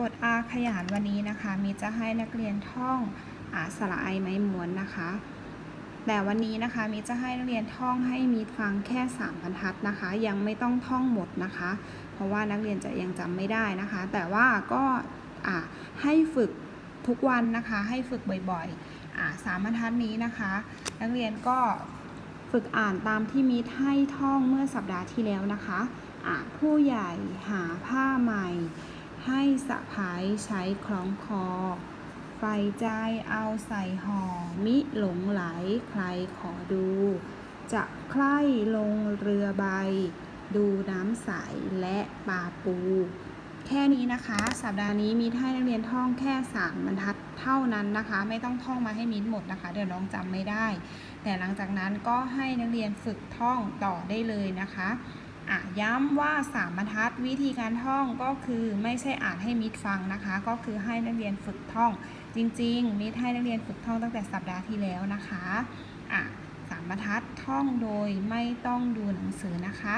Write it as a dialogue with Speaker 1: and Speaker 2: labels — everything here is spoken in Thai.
Speaker 1: บทอาขยานวันนี้นะคะ มีจะให้นักเรียนท่องอาสระไอไม้ม้วนนะคะ แต่วันนี้นะคะมีจะให้นักเรียนท่องให้มีฟังแค่ 3 บรรทัดนะคะ ยังไม่ต้องท่องหมดนะคะ เพราะว่านักเรียนจะยังจำไม่ได้นะคะ แต่ว่าก็อาให้ฝึกทุกวันนะคะ ให้ฝึกบ่อยๆอาสามบรรทัดนี้นะคะ นักเรียนก็ฝึกอ่านตามที่มีให้ท่องเมื่อสัปดาห์ที่แล้วนะคะอาผู้ใหญ่หาผ้าใหม่ สะพายใช้คล้องคอ ไฟใจเอาใส่ห่อ มิหลงไหลใครขอดู จะใคร่ลงเรือใบ ดูน้ำใสและปลาปู แค่นี้นะคะ สัปดาห์นี้มีให้นักเรียนท่องแค่3บรรทัดเท่านั้นนะคะ ไม่ต้องท่องมาให้มิดหมดนะคะ เดี๋ยวน้องจำไม่ได้ แต่หลังจากนั้นก็ให้นักเรียนฝึกท่องต่อได้เลยนะคะ อะย้ำว่าสามบรรทัดวิธีการท่องก็คือไม่ใช่อ่านให้มิดฟังนะคะ ก็คือให้นักเรียนฝึกท่อง จริง ๆ มิดให้นักเรียนฝึกท่องตั้งแต่สัปดาห์ที่แล้วนะคะอะสามบรรทัดท่องโดยไม่ต้องดูหนังสือนะคะ